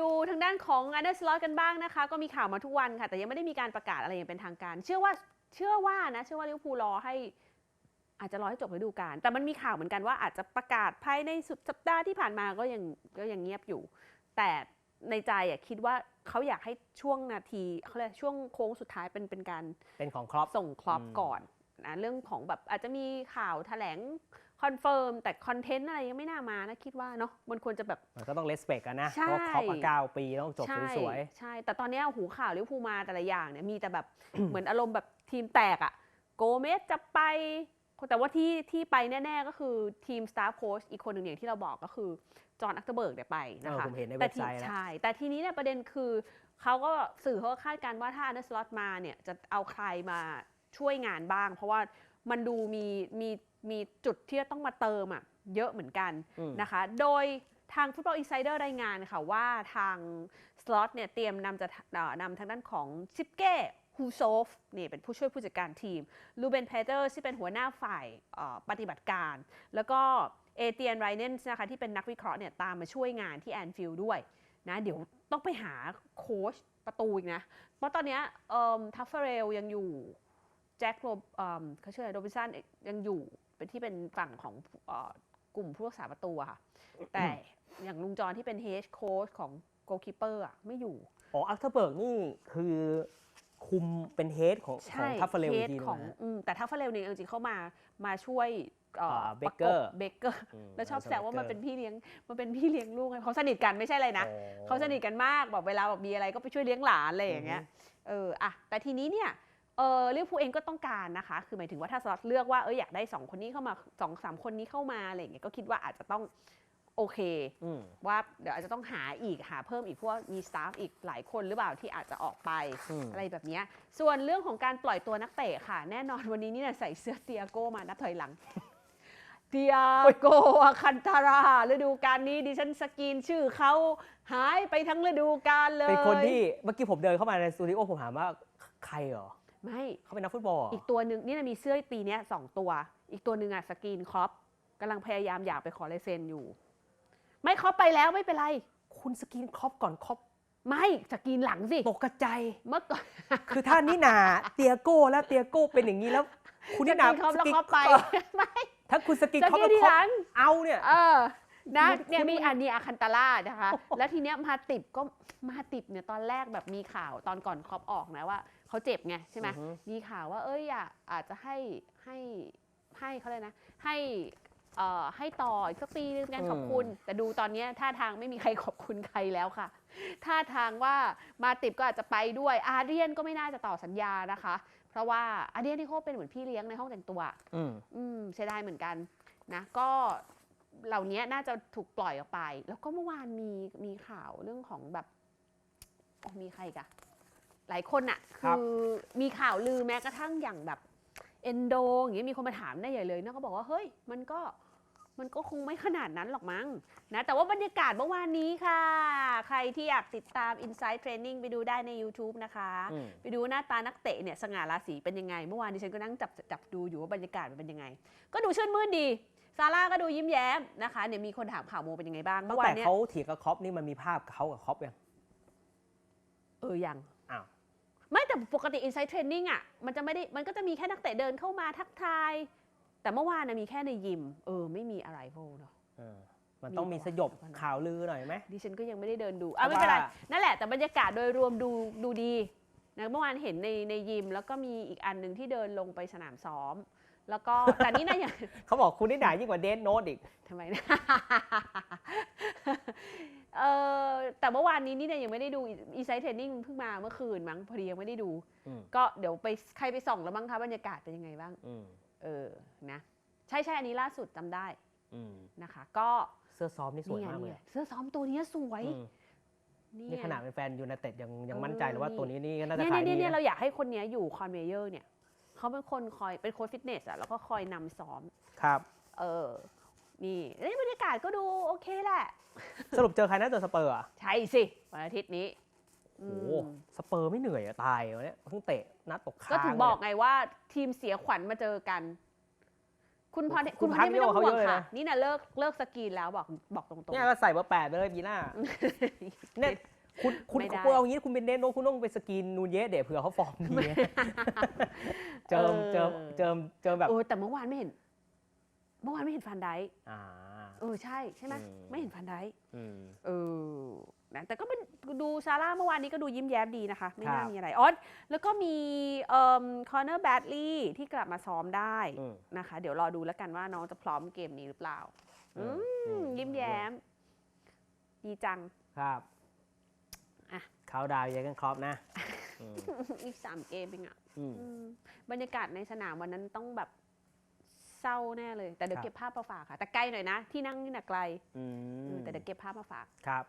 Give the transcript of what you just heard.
ดูทางด้านของอันเดอร์สล็อตกันบ้างนะคะ ก็มีข่าวมาทุกวันค่ะ แต่ยังไม่ได้มีการประกาศอะไรอย่างเป็นทางการ เชื่อว่าเชื่อว่านะ เชื่อว่าลิเวอร์พูลรอให้อาจจะรอให้จบฤดูกาลแต่มันมีข่าวเหมือนกันว่าอาจจะประกาศภายในสุดสัปดาห์ที่ผ่านมาก็ยังก็ยังเงียบอยู่ แต่ในใจอะคิดว่าเขาอยากให้ช่วงนาทีเขาเรียกช่วงโค้งสุดท้ายเป็นเป็นการเป็นของครอปส่งครอปอืมก่อนนะเรื่องของแบบอาจจะมีข่าวแถลง คอนเฟิร์มแต่คอนเทนต์อะไรยังไม่น่ามานะคิดว่าเนาะมันควรจะแบบ มันก็ต้องเลสเปกกันนะใช่เพราะครอปมาเก้าปีต้องจบใช่สวยใช่ แต่ตอนเนี้ยหูข่าวลิเวอร์พูลมาแต่ละอย่างเนี่ยมีแต่แบบเหมือนอารมณ์แบบทีมแตกอะโกเมสจะไป แต่ว่าที่ที่ไปแน่ ๆ ก็คือทีมสตาฟโค้ชอีกคนหนึ่งอย่างที่เราบอกก็คือ จอห์นอัคเตอร์เบิร์กเนี่ยไปๆเอนะอคะผมเห็นในแต่เว็บทีไซต์แล้วใช่แต่ทีนี้เนี่ยประเด็นคือเขาก็สื่อเขาก็คาดการณ์ว่าถ้าอันเดอร์สล็อตมาเนี่ยจะเอาใครมาช่วยงานบ้าง เพราะว่ามันดูมีมี มีจุดที่จะต้องมาเติมอะเยอะเหมือนกันอืมนะคะ โดยทาง Football Insider รายงานค่ะว่าทางสล็อตเนี่ยเตรียมนำจะเอ่อนำทางด้านของซิปเก้ฮูโซฟนี่เป็นผู้ช่วยผู้จัดการทีมลูเบนเพเตอร์ที่เป็นหัวหน้าฝ่ายเอ่อปฏิบัติการ แล้วก็เอเตียนไรเนนส์นะคะที่เป็นนักวิเคราะห์เนี่ยตามมาช่วยงานที่แอนฟิลด์ด้วยนะเดี๋ยวต้องไปหาโค้ชประตูอีกนะ เพราะตอนเนี้ยทัฟเฟอร์เรลยังอยู่แจ็คโรเอิ่มเขาชื่ออะไรโรบินสันยังอยู่ เป็นที่เป็นฝั่งของเอ่อกลุ่มผู้รักษาประตูอะค่ะ แต่อย่างลุงจรที่เป็นเฮดโค้ชของโกลคีเปอร์อะไม่อยู่ อ๋อ อัลเทอร์เบิร์กนี่คือคุมเป็นเฮดของของทัฟเฟอร์เรลเฮอีกดทีหนึของงนะอืมแต่ทัฟเฟอร์เรลเนี่ยจริงๆเข้ามามาช่วยเอ่ออ่าประกบ Baker เบเกอร์มแล้วชอบแซวว่ามัน Baker เป็นพี่เลี้ยงมันเป็นพี่เลี้ยงลูกไงเขาสนิทกันไม่ใช่อะไรนะอ๋อเขาสนิทกันมากแบบเวลาแบบมีอะไรก็ไปช่วยเลี้ยงหลานอะไรอย่างเงี้ยเอออะแต่ทีนี้เนี่ย เออลิเวอร์พูลเองก็ต้องการนะคะ คือหมายถึงว่าถ้าสล็อตเลือกว่าเอออยากได้สองคนนี้เข้ามาสองสามคนนี้เข้ามาอะไรอย่างเงี้ยก็คิดว่าอาจจะต้องโอเคอืมว่าเดี๋ยวอาจจะต้องหาอีกหาเพิ่มอีกเพราะว่ามีสตาฟอีกหลายคนหรือเปล่าที่อาจจะออกไปอืมอะไรแบบเนี้ยส่วนเรื่องของการปล่อยตัวนักเตะค่ะ แน่นอนวันนี้นี่นะใส่เสื้อเตียโก้มานับถอยหลังเตียโกอาคันตาราฤดูกาลนี้ดิฉันสกรีนชื่อเขาหายไปทั้งฤดูกาลเลย เป็นคนที่เมื่อกี้ผมเดินเข้ามาในสตูดิโอผมถามว่าใครเหรอ ไม่เขาเป็นนักฟุตบอลเหรออีกตัวหนึ่งนี่นะมีเสื้อปีเนี้ยสองตัว อีกตัวหนึ่งอะสกรีนครอปกำลังพยายามอยากไปขอลายเซ็นอยู่ ไม่ครอปไปแล้วไม่เป็นไร คุณสกินครอปก่อนครอปไม่สกรีนหลังสิตกกระจายเมื่อก่อนคือถ้านี่นาเตียโก้แล้วเตียโก้เป็นอย่างนี้แล้ว คุณสนี่กนารีนครอปแล้วครอปไปเออไม่ถ้าคุณสกินสครอปกรีนแล้วทีครอหลัปงเอาเนี่ย เออ นะคุณเนี่ยคุณมีอันนี้อาคันตาล่านะคะ แล้วทีเนี้ยมาติบก็มาติบเนี่ยตอนแรกแบบมีข่าวตอนก่อนครอปออกนะว่าเขาเจ็บไงใช่ไหมอือฮึมีข่าวว่าเอ้ยอยากอาจจะให้ให้ให้เขาเลยกนะ ให้เอ่อให้ต่ออีกสักปีนึงกันขอบคุณ แต่ดูตอนเนี้ยท่าทางไม่มีใครขอบคุณใครแล้วค่ะ ท่าทางว่ามาติบก็อาจจะไปด้วย อาเรียนก็ไม่น่าจะต่อสัญญานะคะ เพราะว่าอาเรียนที่เขาเป็นเหมือนพี่เลี้ยงในห้องแต่งตัวอืมอืมเสียดายเหมือนกันนะ ก็ เหล่านี้น่าจะถูกปล่อยออกไป แล้วก็เมื่อวานมีมีข่าวเรื่องของแบบอ๋อมีใครกะหลายคนอะครัคืบอมีข่าวลือแม้กระทั่งอย่างแบบเอนโดอย่างเงี้ยมีคนมาถามได้ใหญ่เลยนะก็บอกว่าเฮ้ยมันก็มันก็คงไม่ขนาดนั้นหรอกมั้งนะแต่ว่าบรรยากาศเมื่อวานนี้ค่ะ ใครที่อยากติดตาม Inside Training ไปดูได้ใน YouTube นะคะอืมไปดูหน้าตานักเตะเนี่ยสง่าราศีเป็นยังไง เมื่อวานดิฉันก็นั่งจับจับดูอยู่ว่าบรรยากาศมันเป็นยังไง ก็ดูชื่นมื่นดี ซาร่าก็ดูยิ้มแย้มนะคะเนี่ยมีคนถามข่าวโมเป็นยังไงบ้างตั้เมื่งอวาแต่นเนี่ยเขาเถียงกับครอปนี่มันมีภาพเขากับครอปยัง เออยังอ้าว ไม่แต่ปกติ Inside Training อะมันจะไม่ได้มันก็จะมีแค่นักเตะเดินเข้ามาทักทาย แต่เมื่อวานนะมีแค่ในยิม เออ ไม่มีอะไรโพเนาะ เออมันต้องมีสยบข่าวลือหน่อยไหม ดิฉันก็ยังไม่ได้เดินดูอะไม่เป็นไร ว่า นั่นแหละแต่บรรยากาศโดยรวมดูดูดีนะเมื่อวานเห็นในในยิม แล้วก็มีอีกอันหนึ่งที่เดินลงไปสนามซ้อม แล้วก็แต่นี่นะอย่างเขาบอกคุณนี่ด่ายิ่งกว่าเดนโนตอีกทำไมนะเออแต่เมื่อวานนี้นี่เนี่ยยังไม่ได้ดูอีไซต์เทรนนิ่งเพิ่งมาเมื่อคืนมั้งพอดียังไม่ได้ดูอืมก็เดี๋ยวไปใครไปส่องแล้วมั้งคะบรรยากาศเป็นยังไงบ้างอืมเออนะใช่ใช่อันนี้ล่าสุดจำได้อืมนะคะ ก็เสื้อซ้อมนี่สวยนี่ไงมากนี่เลไงยเสื้อซ้อมตัวเนี้ยสวยอืมนี่นี่ไงขนาดเป็นแฟนยูไนเต็ดยังยังเออมั่นใจเลยว่านี่ตัวนี้นี่ก็น่าจะเนี่ยขายเนี่ยดีเนี่ยนะเราอยากให้คนเนี้ยอยู่คอนเมเยอร์เนี่ย เขาเป็นคนคอยเป็นโค้ชฟิตเนสอะแล้วก็คอยนำซ้อม ครับ เออ นี่เอ้ยบรรยากาศก็ดูโอเคแหละ สรุปเจอใครนะเจอสเปอร์อะใช่สิ วันอาทิตย์นี้โอ้อืโหมสเปอร์ไม่เหนื่อยอะตายวันเนี้ยเพิ่งเตะนัดตกค้างก็ถึงบอกเลย ไงว่าทีมเสียขวัญมาเจอกัน คุณพรคุคุณณพพัรกไม่ต้องเยอะกว่าห่วงเขาเยอะเลยค่ะนะนี่นะเลิกเลิกสกรีนแล้วบอกบอกตรงเนี่ยก็ใส่เบอร์แปดไปเลยปีหน้าๆเนี่ย งี้คุณเป็นเดนโนคุณต้องไปสกรีนนูนเยสเดี๋ยวเผื่อเขาฟอร์มดีนะเจิมเจิมเจิมเจิมแบบโอ้แต่เมื่อวานไม่เห็น เมื่อวานไม่เห็นฟันไดค์อ่า เออใช่ใช่ไหมอืม ไม่เห็นฟันไดค์อืม เออนะแต่ก็เป็นดูซาร่าเมื่อวานนี้ก็ดูยิ้มแย้มดีนะคะ ไม่น่าครับ มีอะไรอ๋อแล้วก็มีเอ่อคอนเนอร์แบดลี่ที่กลับมาซ้อมได้อืมนะคะ เดี๋ยวรอดูแล้วกันว่าน้องจะพร้อมเกมนี้หรือเปล่า อืม อืยิ้มแย้ม ดีจัง ครับ อะ เขาดาวเยอะกันครอบนะอืมอีกสามเกมเองอะอืม อืมบรรยากาศในสนามวันนั้นต้องแบบเศร้าแน่เลย แต่เดี๋ยวครับ เก็บภาพมาฝากค่ะ แต่ไกลหน่อยนะ ที่นั่งนี่น่ะไกลอืเอมอแต่เดี๋ยวเก็บภาพมาฝาก ครับ